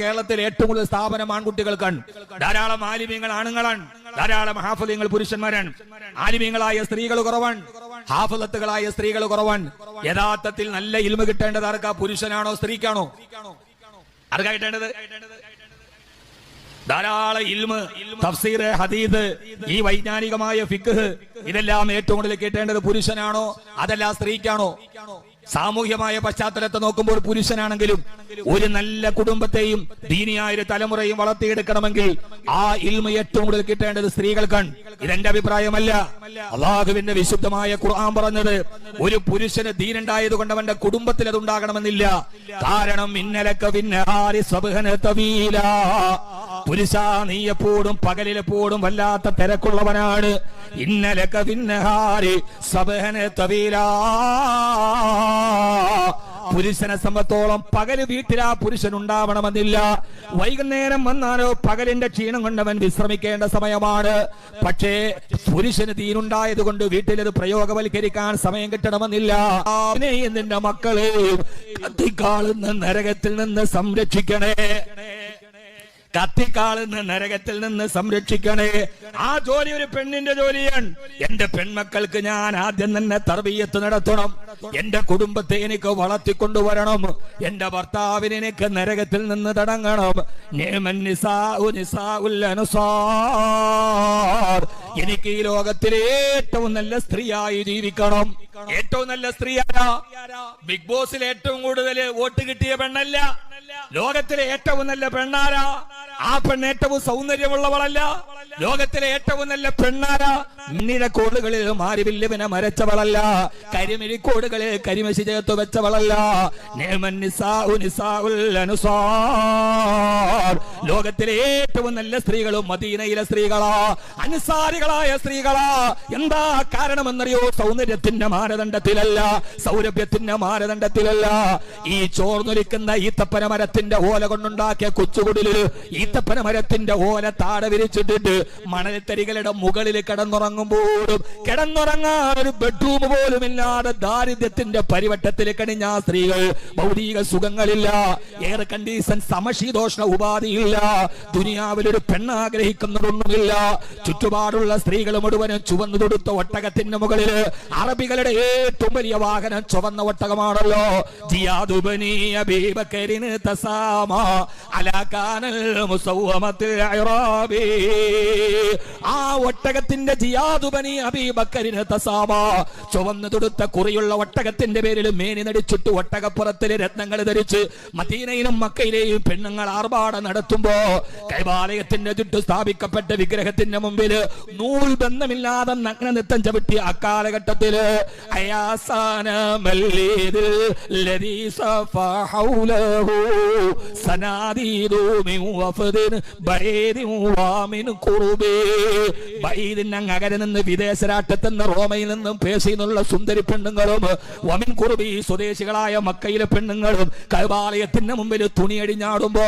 കേരളത്തിൽ ഏറ്റവും കൂടുതൽ സ്ഥാപനം ആൺകുട്ടികൾക്കാണ്. ധാരാളം ആലിമ്യങ്ങൾ ആണുങ്ങളാണ്. ധാരാളം ഹാഫലിങ്ങൾ പുരുഷന്മാരാണ്. ആലിമ്യങ്ങളായ സ്ത്രീകൾ കുറവാണ്. ഹാഫലത്തുകളായ സ്ത്രീകൾ കുറവാണ്. യഥാർത്ഥത്തിൽ നല്ല ഇൽമ കിട്ടേണ്ടത് ആർക്കാ? പുരുഷനാണോ സ്ത്രീക്കാണോ? ആർക്കാ കിട്ടേണ്ടത്? ധാരാളം ഇൽമ് തഫ്സീർ ഹദീദ് ഈ വൈജ്ഞാനികമായ ഫിഖ് ഇതെല്ലാം ഏറ്റവും കൂടുതൽ കിട്ടേണ്ടത് പുരുഷനാണോ? അതല്ല സ്ത്രീക്കാണോ? സാമൂഹ്യമായ പശ്ചാത്തലത്തെ നോക്കുമ്പോൾ പുരുഷനാണെങ്കിലും ഒരു നല്ല കുടുംബത്തെയും ദീനിയായ ഒരു തലമുറയും വളർത്തിയെടുക്കണമെങ്കിൽ ആ ഇൽമ ഏറ്റവും കൂടുതൽ കിട്ടേണ്ടത് സ്ത്രീകൾക്കാണ്. ഇതെന്റെ അഭിപ്രായമല്ല. അള്ളാഹുവിന്റെ വിശുദ്ധമായ ഖുർആൻ പറഞ്ഞത് ഒരു പുരുഷന് ദീനുണ്ടായത് കൊണ്ട് അവന്റെ കുടുംബത്തിൽ അത് ഉണ്ടാകണമെന്നില്ല. കാരണം ഇന്നലക്ക പിന്നെ പുരുഷ നീ എപ്പോഴും പകലിലെപ്പോഴും വല്ലാത്ത തിരക്കുള്ളവനാണ്. ഇന്നലെ പിന്നഹാരി സബഹനെ തവീല പുരുഷനെ സംബന്ധത്തോളം പകൽ വീട്ടിലാ പുരുഷൻ ഉണ്ടാവണമെന്നില്ല വൈകുന്നേരം വന്നാലോ പകലിന്റെ ക്ഷീണം കൊണ്ടവൻ വിശ്രമിക്കേണ്ട സമയമാണ്. പക്ഷേ പുരുഷന് തീനുണ്ടായത് കൊണ്ട് വീട്ടിലത് പ്രയോഗവൽക്കരിക്കാൻ സമയം കിട്ടണമെന്നില്ല. നിന്റെ മക്കളെ കത്തിക്കാളുന്ന നരകത്തിൽ നിന്ന് സംരക്ഷിക്കണേ. കത്തിക്കാളുന്ന നരകത്തിൽ നിന്ന് സംരക്ഷിക്കണേ. ആ ജോലി ഒരു പെണ്ണിന്റെ ജോലിയാണ്. എന്റെ പെൺമക്കൾക്ക് ഞാൻ ആദ്യം തന്നെ തർബീയത്ത് നടത്തണം. എന്റെ കുടുംബത്തെ എനിക്ക് വളർത്തിക്കൊണ്ടുവരണം. എന്റെ ഭർത്താവിന് എനിക്ക് നരകത്തിൽ നിന്ന് തടങ്ങണം. എനിക്ക് ഈ ലോകത്തിലെ ഏറ്റവും നല്ല സ്ത്രീയായി ജീവിക്കണം. ഏറ്റവും നല്ല സ്ത്രീ ആരാ? ബിഗ് ബോസിൽ ഏറ്റവും കൂടുതൽ വോട്ട് കിട്ടിയ പെണ്ണല്ല. ലോകത്തിലെ ഏറ്റവും നല്ല പെണ്ണാരാ? ആ പെണ്ണ് ഏറ്റവും സൗന്ദര്യമുള്ളവളല്ല. ലോകത്തിലെ ഏറ്റവും നല്ല പെണ്ണാരാ? മാറി മാരിവില്ലുവിനെ മരച്ചവളല്ല. കരിമിഴിക്കോടുകളിൽ കരിമശി ചേർത്ത് വെച്ചവളല്ല. ലോകത്തിലെ ഏറ്റവും നല്ല സ്ത്രീകളും മദീനയിലെ സ്ത്രീകളാ അനുസാരികളായ സ്ത്രീകളാ. എന്താ കാരണമെന്നറിയോ? സൗന്ദര്യത്തിന്റെ മാനദണ്ഡത്തിലല്ല സൗരഭ്യത്തിന്റെ മാനദണ്ഡത്തിലല്ല. ഈ ചോർന്നൊലിക്കുന്ന ഈത്തപ്പന മരത്തിന്റെ ഓല കൊണ്ടുണ്ടാക്കിയ കൊച്ചുകുടിൽ ഈത്തപ്പന മരത്തിന്റെ ഓല താട വിരിച്ചിട്ടിട്ട് മണൽത്തരികളുടെ മുകളിൽ കിടന്നുറങ്ങുമ്പോഴും കിടന്നുറങ്ങാൻ ഒരു ബെഡ്റൂം പോലും ഇല്ലാതെ ദാരിദ്ര്യത്തിന്റെ പരിവട്ടത്തിൽ കണിഞ്ഞ സ്ത്രീകൾ ഭൗതിക സുഖങ്ങളില്ല എയർ കണ്ടീഷൻ സമശീതോഷ്ണ ഉപാധിയില്ല ദുനിയാവിൽ ഒരു പെണ്ണ് ആഗ്രഹിക്കുന്നതൊന്നുമില്ല. ചുറ്റുപാടുള്ള സ്ത്രീകൾ മുഴുവനും ചുവന്നു തൊടുത്ത ഒട്ടകത്തിന്റെ മുകളിൽ അറബികളുടെ ഏറ്റവും വലിയ വാഹനം ചുവന്ന ഒട്ടകമാണല്ലോ. ആ ഒട്ടകത്തിന്റെ ജിയാദുബനി അബീബക്കരിന് തസാമ ചുവന്നു തൊടുത്ത കുറിയുള്ള ഒട്ടകത്തിന്റെ പേരിൽ മേനി നടിച്ചിട്ട് ഒട്ടകപ്പുറത്തിലെ രത്നങ്ങൾ ധരിച്ച് മദീനയിലും മക്കയിലെയും പെണ്ണുങ്ങൾ ആർഭാടം നടത്തുമ്പോ കൈവാലയത്തിന്റെ ചുറ്റു സ്ഥാപിക്കപ്പെട്ട വിഗ്രഹത്തിന്റെ മുമ്പിൽ നൂൽ ബന്ധമില്ലാതെ നഗ്ന നൃത്തം ചവിട്ടിയ അക്കാലഘട്ടത്തിൽ അയാസാന മല്ലീദിൽ ലദീ സഫ ഹൗലഹു സനാദീദു മിൻ വഫദിൻ അങ്ങ് അകരെ നിന്ന് വിദേശ രാട്ടത്തെന്ന് റോമയിൽ നിന്നും പേശിയിൽ നിന്നുള്ള സുന്ദരി പെണ്ണുങ്ങളും വമിൻ കുറുബി സ്വദേശികളായ മക്കയിലെ പെണ്ണുങ്ങളും കൈവാലയത്തിന്റെ മുമ്പിൽ തുണിയടിഞ്ഞാടുമ്പോ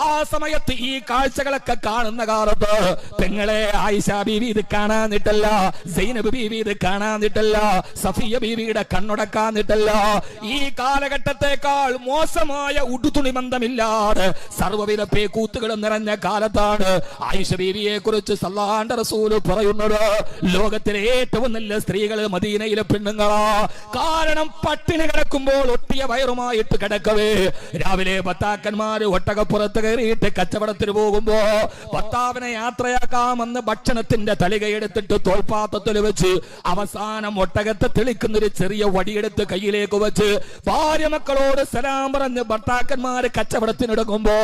ആ സമയത്ത് ഈ കാഴ്ചകളൊക്കെ കാണുന്ന കാലത്ത് പെങ്ങളെ ആയിഷ ബീവി ഇത് കാണാനിട്ടല്ല സൈനബ് ബീവി ഇത് കാണാനിട്ടല്ല സഫിയ ബീവിയുടെ കണ്ണുടക്കാന്നിട്ടല്ല ഈ കാലഘട്ടത്തെക്കാൾ മോശമായ ഉടുതുണി ബന്ധമില്ലാതെ സർവവിധ പേക്കൂത്തുകളും നിറഞ്ഞ കാലത്താണ് ആയിഷ ബീവിയെ കുറിച്ച് സല്ലാണ്ട റസൂൽ പറയുന്നത്. ലോകത്തിലെ ഏറ്റവും നല്ല സ്ത്രീകൾ മദീനയിലെ പെണ്ണുങ്ങളാ. കാരണം പട്ടിണി കിടക്കുമ്പോൾ ഒട്ടിയ വയറുമായിട്ട് കിടക്കവേ. രാവിലെ ഭർത്താക്കന്മാര് ഒട്ടകപ്പുറത്ത് കയറിയിട്ട് കച്ചവടത്തിന് പോകുമ്പോ ഭർത്താവിനെ യാത്രയാക്കാമെന്ന് ഭക്ഷണത്തിന്റെ തളികയെടുത്തിട്ട് തോൽപാത്രത്തിൽ വെച്ച് അവസാനം ഒട്ടകത്തെ തെളിക്കുന്ന ഒരു ചെറിയ വടിയെടുത്ത് കയ്യിലേക്ക് വെച്ച് ഭാര്യ മക്കളോട് സലാം പറഞ്ഞ് ഭർത്താക്കന്മാര് കച്ചവടത്തിനെടുക്കുമ്പോ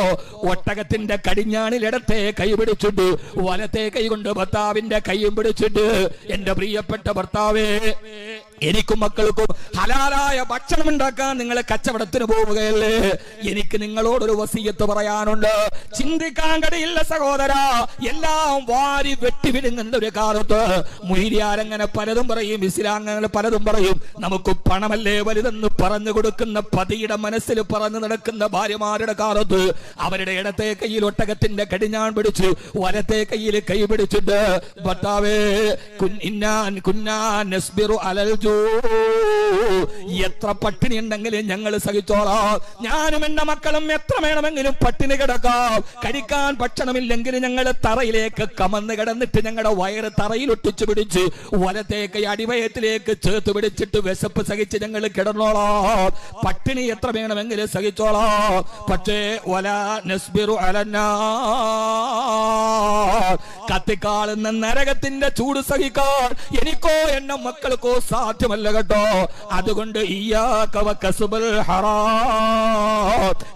ഒട്ടകത്തിന്റെ കടിഞ്ഞാണിൽ ഇടത്തെ കൈ പിടിച്ചിട്ട് വലത്തെ കൈ കൊണ്ട് ഭർത്താവിന്റെ കൈയും പിടിച്ചിട്ട് എന്റെ പ്രിയപ്പെട്ട ഭർത്താവേ എനിക്കും മക്കൾക്കും ഹലാലായ ഭക്ഷണം ഉണ്ടാക്കാൻ നിങ്ങൾ കച്ചവടത്തിന് പോവുകയല്ലേ? എനിക്ക് നിങ്ങളോടൊരു വസീയത്ത് പറയാനുണ്ട്. ചിന്തിക്കാൻ കഴിയില്ല സഹോദര. എല്ലാം വാരി വെട്ടിവിടുങ്ങുന്ന ഒരു കാലത്ത്. മുയിലിയാരങ്ങനെ പലതും പറയും ഇസ്ലാങ്ങനെ പലതും പറയും. നമുക്ക് പണമല്ലേ വലുതെന്ന് പറഞ്ഞു കൊടുക്കുന്ന പതിയുടെ മനസ്സിൽ പറഞ്ഞു നടക്കുന്ന ഭാര്യമാരുടെ കാലത്ത് അവരുടെ ഇടത്തെ കയ്യിൽ ഒട്ടകത്തിന്റെ കടിഞ്ഞാൻ പിടിച്ചു വലത്തെ കയ്യിൽ കൈ പിടിച്ചിട്ട് ഭർത്താവേ കുഞ്ഞാൻ കുഞ്ഞാൻ കുന്നാൻ അലൽ എത്ര പട്ടിണി ഉണ്ടെങ്കിലും ഞങ്ങൾ സഹിച്ചോളാം. ഞാനും എന്റെ മക്കളും എത്ര വേണമെങ്കിലും പട്ടിണി കിടക്കാം. കഴിക്കാൻ ഭക്ഷണമില്ലെങ്കിൽ ഞങ്ങൾ തറയിലേക്ക് കമന്ന് കിടന്നിട്ട് ഞങ്ങളുടെ വയറ് തറയിൽ ഒട്ടിച്ചു പിടിച്ച് വലത്തേക്ക് അടിവയത്തിലേക്ക് ചേർത്ത് പിടിച്ചിട്ട് വിശപ്പ് സഹിച്ച് ഞങ്ങൾ കിടന്നോളാം. പട്ടിണി എത്ര വേണമെങ്കിലും സഹിച്ചോളാം. പക്ഷേ ഒല നസ്ബിറു അലന്നാ. കത്തിക്കാളുന്ന നരകത്തിന്റെ ചൂട് സഹിക്കാൻ എനിക്കോ എന്റെ മക്കൾക്കോ സാധ്യമല്ല കേട്ടോ. അതുകൊണ്ട്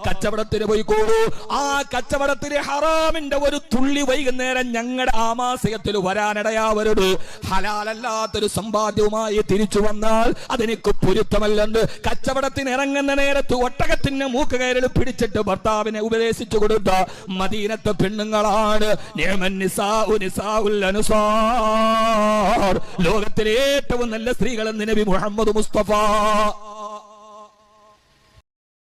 കച്ചവടത്തിന് പോയിക്കോളൂ ആ കച്ചവടത്തിന് ഹറാമിന്റെ ഒരു തുള്ളി വൈകുന്നേരം ഞങ്ങളുടെ ആമാശയത്തിൽ വരാനിടയാവരുത്. ഹലാലല്ലാത്തൊരു സമ്പാദ്യവുമായി തിരിച്ചു വന്നാൽ അതെനിക്ക് പൊരുത്തമല്ലെന്ന് കച്ചവടത്തിന് ഇറങ്ങുന്ന നേരത്ത് ഒട്ടകത്തിന്റെ മൂക്ക് കയറിൽ പിടിച്ചിട്ട് ഭർത്താവിനെ ഉപദേശിച്ചു കൊടുത്ത മദീനത്തെ പെണ്ണുങ്ങളാണ് ലോകത്തിലെ ഏറ്റവും നല്ല സ്ത്രീകൾ എന്ന് നബി മുഹമ്മദ് മുസ്തഫ.